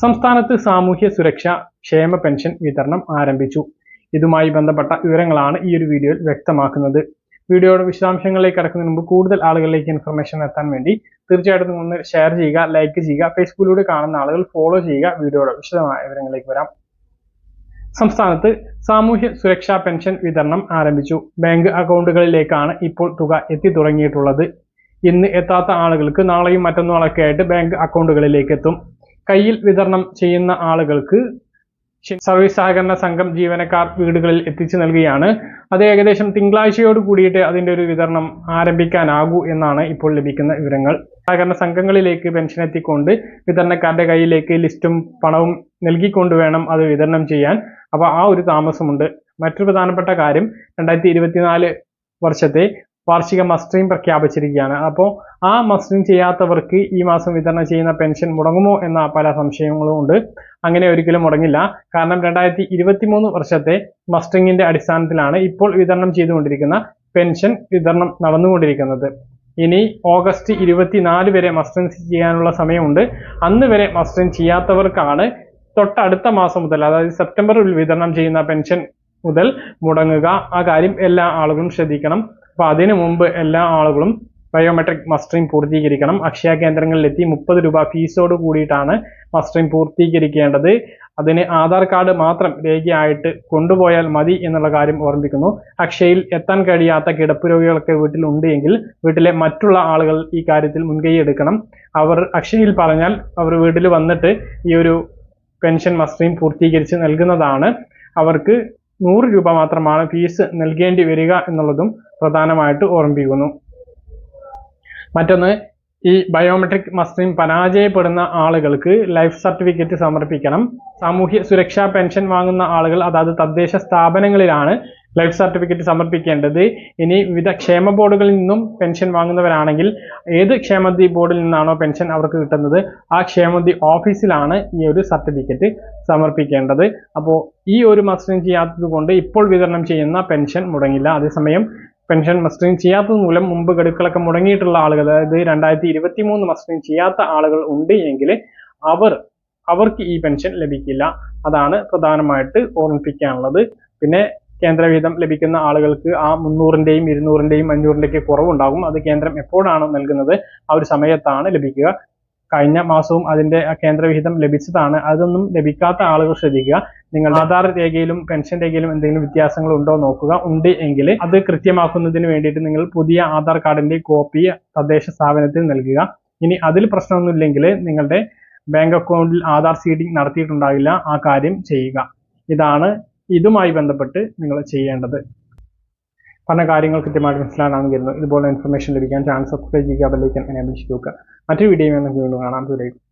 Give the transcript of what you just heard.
സംസ്ഥാനത്ത് സാമൂഹ്യ സുരക്ഷ ക്ഷേമ പെൻഷൻ വിതരണം ആരംഭിച്ചു. ഇതുമായി ബന്ധപ്പെട്ട വിവരങ്ങളാണ് ഈ ഒരു വീഡിയോയിൽ വ്യക്തമാക്കുന്നത്. വീഡിയോയുടെ വിശദാംശങ്ങളിലേക്ക് കടക്കുന്നതിന് മുമ്പ് കൂടുതൽ ആളുകളിലേക്ക് ഇൻഫർമേഷൻ എത്താൻ വേണ്ടി തീർച്ചയായിട്ടും ഒന്ന് ഷെയർ ചെയ്യുക ലൈക്ക് ചെയ്യുക ഫേസ്ബുക്കിലൂടെ കാണുന്ന ആളുകൾ ഫോളോ ചെയ്യുക. വീഡിയോയുടെ വിശദമായ വിവരങ്ങളിലേക്ക് വരാം. സംസ്ഥാനത്ത് സാമൂഹ്യ സുരക്ഷാ പെൻഷൻ വിതരണം ആരംഭിച്ചു. ബാങ്ക് അക്കൗണ്ടുകളിലേക്കാണ് ഇപ്പോൾ തുക എത്തി തുടങ്ങിയിട്ടുള്ളത് ഇന്ന് എത്താത്ത ആളുകൾക്ക് നാളെയും മറ്റന്നാളൊക്കെ ആയിട്ട് ബാങ്ക് അക്കൗണ്ടുകളിലേക്ക് എത്തും. കയ്യിൽ വിതരണം ചെയ്യുന്ന ആളുകൾക്ക് സർവീസ് സഹകരണ സംഘം ജീവനക്കാർ വീടുകളിൽ എത്തിച്ചു നൽകുകയാണ്. അത് ഏകദേശം തിങ്കളാഴ്ചയോട് കൂടിയിട്ട് അതിന്റെ ഒരു വിതരണം ആരംഭിക്കാനാകൂ എന്നാണ് ഇപ്പോൾ ലഭിക്കുന്ന വിവരങ്ങൾ. സഹകരണ സംഘങ്ങളിലേക്ക് പെൻഷൻ എത്തിക്കൊണ്ട് വിതരണക്കാരുടെ കയ്യിലേക്ക് ലിസ്റ്റും പണവും നൽകിക്കൊണ്ട് വേണം അത് വിതരണം ചെയ്യാൻ. അപ്പോൾ ആ ഒരു താമസമുണ്ട്. മറ്റൊരു പ്രധാനപ്പെട്ട കാര്യം രണ്ടായിരത്തി വർഷത്തെ വാർഷിക മസ്റ്ററിംഗ് പ്രഖ്യാപിച്ചിരിക്കുകയാണ്. അപ്പോൾ ആ മസ്റ്ററിംഗ് ചെയ്യാത്തവർക്ക് ഈ മാസം വിതരണം ചെയ്യുന്ന പെൻഷൻ മുടങ്ങുമോ എന്ന പല സംശയങ്ങളും ഉണ്ട്. അങ്ങനെ ഒരിക്കലും മുടങ്ങില്ല. കാരണം രണ്ടായിരത്തി ഇരുപത്തി മൂന്ന് വർഷത്തെ മസ്റ്ററിംഗിന്റെ അടിസ്ഥാനത്തിലാണ് ഇപ്പോൾ വിതരണം ചെയ്തുകൊണ്ടിരിക്കുന്ന പെൻഷൻ വിതരണം നടന്നുകൊണ്ടിരിക്കുന്നത്. ഇനി ഓഗസ്റ്റ് ഇരുപത്തിനാല് വരെ മസ്റ്ററിംഗ് ചെയ്യാനുള്ള സമയമുണ്ട്. അന്ന് വരെ മസ്റ്ററിംഗ് ചെയ്യാത്തവർക്കാണ് തൊട്ടടുത്ത മാസം മുതൽ അതായത് സെപ്റ്റംബറിൽ വിതരണം ചെയ്യുന്ന പെൻഷൻ മുതൽ മുടങ്ങുക. ആ കാര്യം എല്ലാ ആളുകളും ശ്രദ്ധിക്കണം. അപ്പൊ അതിനു മുമ്പ് എല്ലാ ആളുകളും ബയോമെട്രിക് മസ്റ്ററിംഗ് പൂർത്തീകരിക്കണം. അക്ഷയ കേന്ദ്രങ്ങളിലെത്തി മുപ്പത് രൂപ ഫീസോട് കൂടിയിട്ടാണ് മസ്റ്ററിംഗ് പൂർത്തീകരിക്കേണ്ടത്. അതിന് ആധാർ കാർഡ് മാത്രം രേഖയായിട്ട് കൊണ്ടുപോയാൽ മതി എന്നുള്ള കാര്യം ഓർമ്മിക്കുന്നു. അക്ഷയയിൽ എത്താൻ കഴിയാത്ത കിടപ്പ് രോഗികളൊക്കെ വീട്ടിൽ ഉണ്ടെങ്കിൽ വീട്ടിലെ മറ്റുള്ള ആളുകൾ ഈ കാര്യത്തിൽ മുൻകൈ എടുക്കണം. അവർ അക്ഷയയിൽ പറഞ്ഞാൽ അവർ വീട്ടിൽ വന്നിട്ട് ഈ ഒരു പെൻഷൻ മസ്റ്ററിംഗ് പൂർത്തീകരിച്ച് നൽകുന്നതാണ്. അവർക്ക് നൂറ് രൂപ മാത്രമാണ് ഫീസ് നൽകേണ്ടി വരിക എന്നുള്ളതും പ്രധാനമായിട്ട് ഓർമ്മിപ്പിക്കുന്നു. മറ്റൊന്ന് ഈ ബയോമെട്രിക് മസ്റ്റിംഗ് പരാജയപ്പെടുന്ന ആളുകൾക്ക് ലൈഫ് സർട്ടിഫിക്കറ്റ് സമർപ്പിക്കണം. സാമൂഹ്യ സുരക്ഷാ പെൻഷൻ വാങ്ങുന്ന ആളുകൾ അതായത് തദ്ദേശ സ്ഥാപനങ്ങളിലാണ് ലൈഫ് സർട്ടിഫിക്കറ്റ് സമർപ്പിക്കേണ്ടത്. ഇനി വിവിധ ക്ഷേമ ബോർഡുകളിൽ നിന്നും പെൻഷൻ വാങ്ങുന്നവരാണെങ്കിൽ ഏത് ക്ഷേമനിധി ബോർഡിൽ നിന്നാണോ പെൻഷൻ അവർക്ക് കിട്ടുന്നത്? ആ ക്ഷേമനിധി ഓഫീസിലാണ് ഈ ഒരു സർട്ടിഫിക്കറ്റ് സമർപ്പിക്കേണ്ടത്. അപ്പോൾ ഈ ഒരു മസ്റ്ററിങ് ചെയ്യാത്തത് കൊണ്ട് ഇപ്പോൾ വിതരണം ചെയ്യുന്ന പെൻഷൻ മുടങ്ങില്ല. അതേസമയം പെൻഷൻ മസ്റ്ററിംഗ് ചെയ്യാത്തത് മൂലം മുമ്പ് ഗഡുക്കളൊക്കെ മുടങ്ങിയിട്ടുള്ള ആളുകൾ അതായത് രണ്ടായിരത്തി ഇരുപത്തി മൂന്ന് ചെയ്യാത്ത ആളുകൾ ഉണ്ട് എങ്കിൽ അവർ അവർക്ക് ഈ പെൻഷൻ ലഭിക്കില്ല. അതാണ് പ്രധാനമായിട്ട് ഓർമ്മിപ്പിക്കാനുള്ളത്. പിന്നെ കേന്ദ്രവിഹിതം ലഭിക്കുന്ന ആളുകൾക്ക് ആ മുന്നൂറിന്റെയും ഇരുന്നൂറിന്റെയും അഞ്ഞൂറിന്റെയൊക്കെ കുറവുണ്ടാകും. അത് കേന്ദ്രം എപ്പോഴാണോ നൽകുന്നത് ആ ഒരു സമയത്താണ് ലഭിക്കുക. കഴിഞ്ഞ മാസവും അതിന്റെ കേന്ദ്രവിഹിതം ലഭിച്ചതാണ്. അതൊന്നും ലഭിക്കാത്ത ആളുകൾ ശ്രദ്ധിക്കുക. നിങ്ങൾ ആധാർ രേഖയിലും പെൻഷൻ രേഖയിലും എന്തെങ്കിലും വ്യത്യാസങ്ങൾ ഉണ്ടോ നോക്കുക. ഉണ്ട് എങ്കിൽ അത് കൃത്യമാക്കുന്നതിന് വേണ്ടിയിട്ട് നിങ്ങൾ പുതിയ ആധാർ കാർഡിന്റെ കോപ്പി തദ്ദേശ സ്ഥാപനത്തിൽ നൽകുക. ഇനി അതിൽ പ്രശ്നമൊന്നുമില്ലെങ്കിൽ നിങ്ങളുടെ ബാങ്ക് അക്കൗണ്ടിൽ ആധാർ സീഡിംഗ് നടത്തിയിട്ടുണ്ടാകില്ല. ആ കാര്യം ചെയ്യുക. ഇതാണ് ഇതുമായി ബന്ധപ്പെട്ട് നിങ്ങൾ ചെയ്യേണ്ടത്. പറഞ്ഞ കാര്യങ്ങൾ കൃത്യമായിട്ട് മനസ്സിലാകാൻ വരുന്നു ഇതുപോലെ ഇൻഫർമേഷൻ ലഭിക്കാൻ ചാനൽ സബ്സ്ക്രൈബ് ചെയ്യുക ബെല്ലൈക്കൻ എനേബിൾ ചെയ്ത് നോക്കുക മറ്റൊരു വീഡിയോ വീണ്ടും കാണാം. ദൂരേക്കും